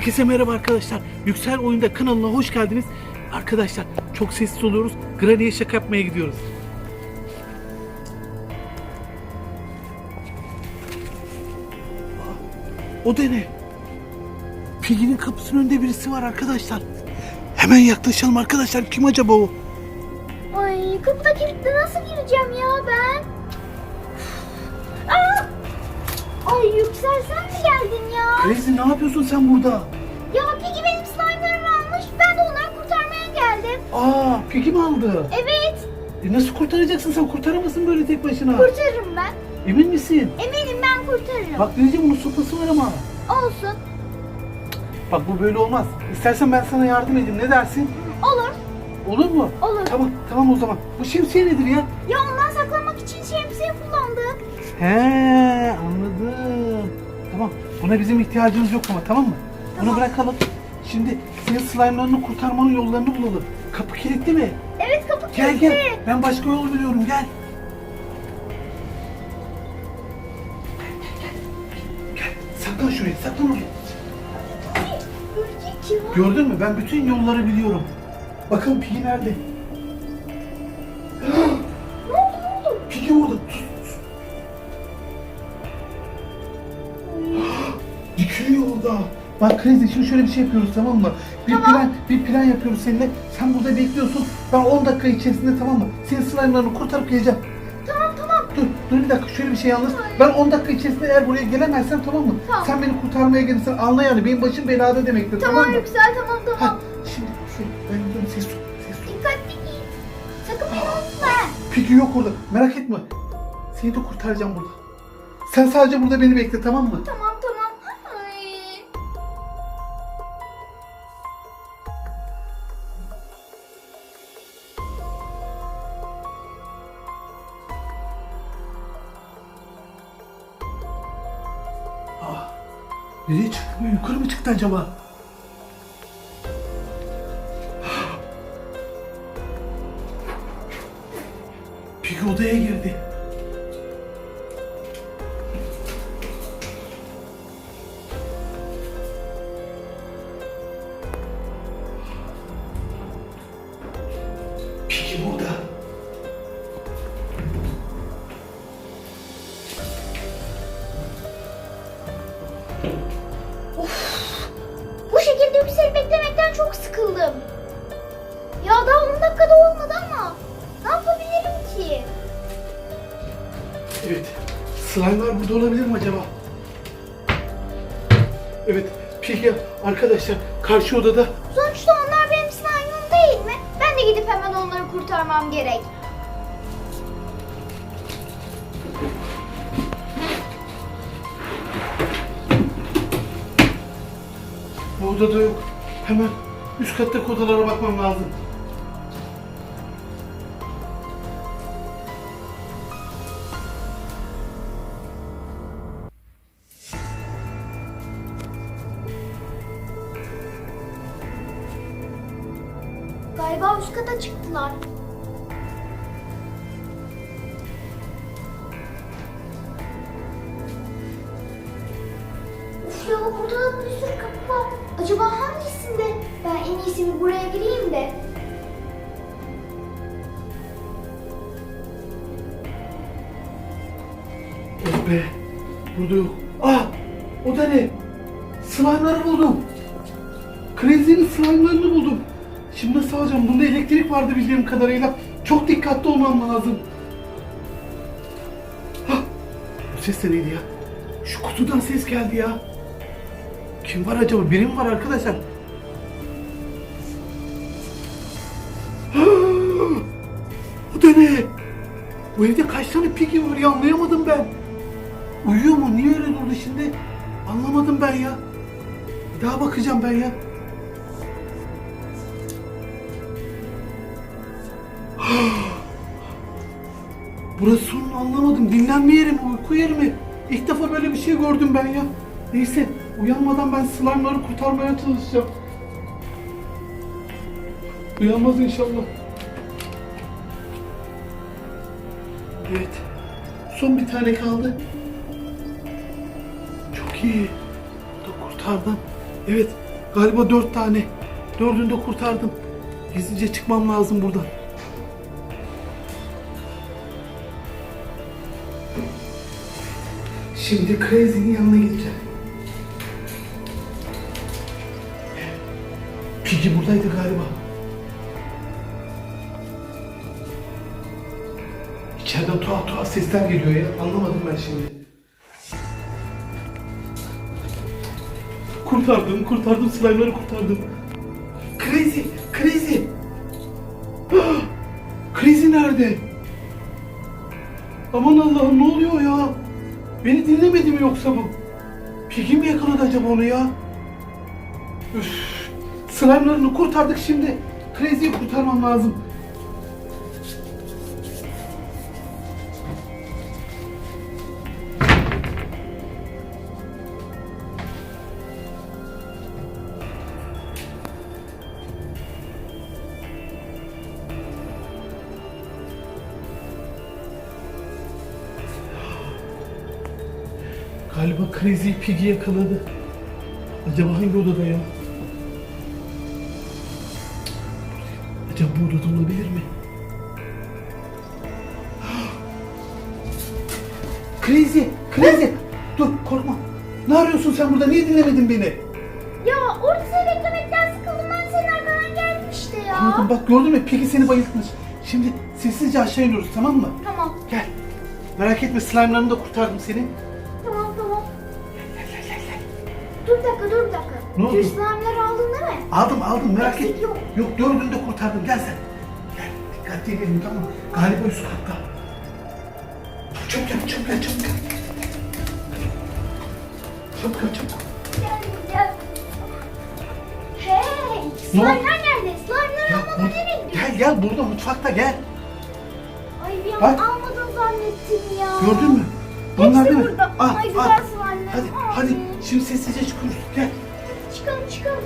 Herkese merhaba arkadaşlar. Yüksel Oyunda kanalına hoş geldiniz. Arkadaşlar çok sessiz oluyoruz. Granny'e şaka yapmaya gidiyoruz. O da ne? Piggy'nin kapısının önünde birisi var arkadaşlar. Hemen yaklaşalım arkadaşlar. Kim acaba o? Ay kapıda kilitli nasıl gireceğim ya ben? Ay Yüksel sen mi geldin ya? Crazy ne yapıyorsun sen burada? Ya Piggy benim slime'larımı almış. Ben de onları kurtarmaya geldim. Aa Piggy mi aldı? Evet E nasıl kurtaracaksın sen? Kurtaramazsın böyle tek başına. kurtarırım ben. Emin misin? Eminim ben kurtarırım. Bak Denizciğim bunun sopası var ama. Olsun. Bak bu böyle olmaz. İstersen ben sana yardım edeyim. Ne dersin? Olur. Olur mu? Olur. Tamam, tamam o zaman. Bu şemsiye nedir ya? Ya ondan saklanmak için şemsiye kullandık. He, anladım. Buna bizim ihtiyacımız yok ama tamam mı? Bunu bırakalım. Şimdi senin slime'larını kurtarmanın yollarını bulalım. Kapı kilitli mi? Evet kapı Gel kilitli. gel. Ben başka yol biliyorum. Gel. Gel. Saklan şuraya. Saklan oraya. Gördün mü? Ben bütün yolları biliyorum. Bakalım Piggy nerede? Bak Crazy şimdi şöyle bir şey yapıyoruz tamam mı? Bir Tamam. plan bir plan yapıyoruz seninle. Sen burada bekliyorsun. Ben 10 dakika içerisinde tamam mı? Senin slime'larını kurtarıp geleceğim. Tamam tamam. Dur, dur bir dakika şöyle bir şey yalnız. Ben 10 dakika içerisinde eğer buraya gelemezsem tamam mı? Tamam. Sen beni kurtarmaya gelirsen anla yani benim başım belada demektir tamam, Tamam mı? Yüksel tamam Ha, tamam. şimdi şu ben gidiyorum ses ol, ses ol. Dikkatli git. Sakın beni unutma. Peki yok orada. Merak etme. Seni de kurtaracağım burada. Sen sadece burada beni bekle tamam mı? Tamam Nereye çıktı? Yukarı mı çıktı acaba? Peki odaya girdi. Yüksel'i beklemekten çok sıkıldım. Ya daha 10 dakikada olmadı ama ne yapabilirim ki? Evet. Slime'lar burada olabilir mi acaba? Evet. Peki arkadaşlar karşı odada Sonuçta onlar benim slime'ım değil mi? Ben de gidip hemen onları kurtarmam gerek. Bu odada yok. Hemen üst kattaki odalara bakmam lazım. Galiba üst kata çıktılar. Bir sürü kapı var. Acaba hangisinde? Ben en iyisi bir buraya gireyim de. Oh be. Burada yok. Ah! O da ne? Slime'ları buldum. Crazy'nin slime'larını buldum. Şimdi nasıl alacağım? Bunda elektrik vardı bildiğim kadarıyla. Çok dikkatli olmam lazım. Hah! Bu ses de neydi ya? Şu kutudan ses geldi ya. Kim var acaba? Biri mi var arkadaşlar? Bu da ne? Bu evde kaç tane pigi var ya anlayamadım ben. Uyuyor mu? Niye öyle durdu şimdi? Anlamadım ben ya. Daha bakacağım ben ya. Burası sonunu anlamadım. Dinlenme yeri mi? Uyku yeri mi? İlk defa böyle bir şey gördüm ben ya. Neyse uyanmadan ben slime'ları kurtarmaya çalışacağım. Uyanmaz inşallah. Evet. Son bir tane kaldı. Çok iyi. Da kurtardım. Evet. Galiba dört tane. Dördünü de kurtardım. Gizlice çıkmam lazım buradan. Şimdi Crazy'nin yanına gideceğim. Piggy buradaydı galiba. İçeriden tuhaf tuhaf sesler geliyor ya. Anlamadım ben şimdi. Kurtardım, kurtardım. Slime'ları kurtardım. Crazy, Crazy. Crazy nerede? Aman Allah'ım ne oluyor ya? Beni dinlemedi mi yoksa bu? Piggy mi yakaladı acaba onu ya? Üf. Slime'larını kurtardık şimdi. Crazy'yi kurtarmam lazım. Galiba Crazy Piggy yakaladı. Acaba hangi odada ya? Acaba bu odada olabilir mi? Crazy! Crazy! Dur korkma. Ne arıyorsun sen burada? Niye dinlemedin beni? Ya orada seni beklemekten sıkıldım ben senin arkadan geldim işte ya. Anladım bak gördün mü? Piggy seni bayıltmış. Şimdi sessizce aşağı iniyoruz tamam mı? Tamam Gel. Merak etme slime'larını da kurtardım seni. tamam tamam. Dur bir dakika dur bir dakika. Ne oldu? Slime'ları aldın değil mi? Aldım aldım merak Eksik etme. yok. Yok dördünü de kurtardım gel sen. Gel dikkatli inelim tamam mı? Galiba üst katta. Çabuk gel çabuk gel çabuk gel. Çabuk gel çabuk. Gel gel. Hey! Ne Slime'lar oldu? nerede? Slime'ları Ya, almadan nereye gidiyorsun? gel gel burada mutfakta gel. Ay bir an Bak. almadın zannettim ya. Gördün mü? Hepsi Bunlar değil mi? burada. Al, Ay al. güzel slime'lar. Hadi Ay. hadi şimdi sessizce çıkıyoruz. Gel. Çıkalım çıkalım.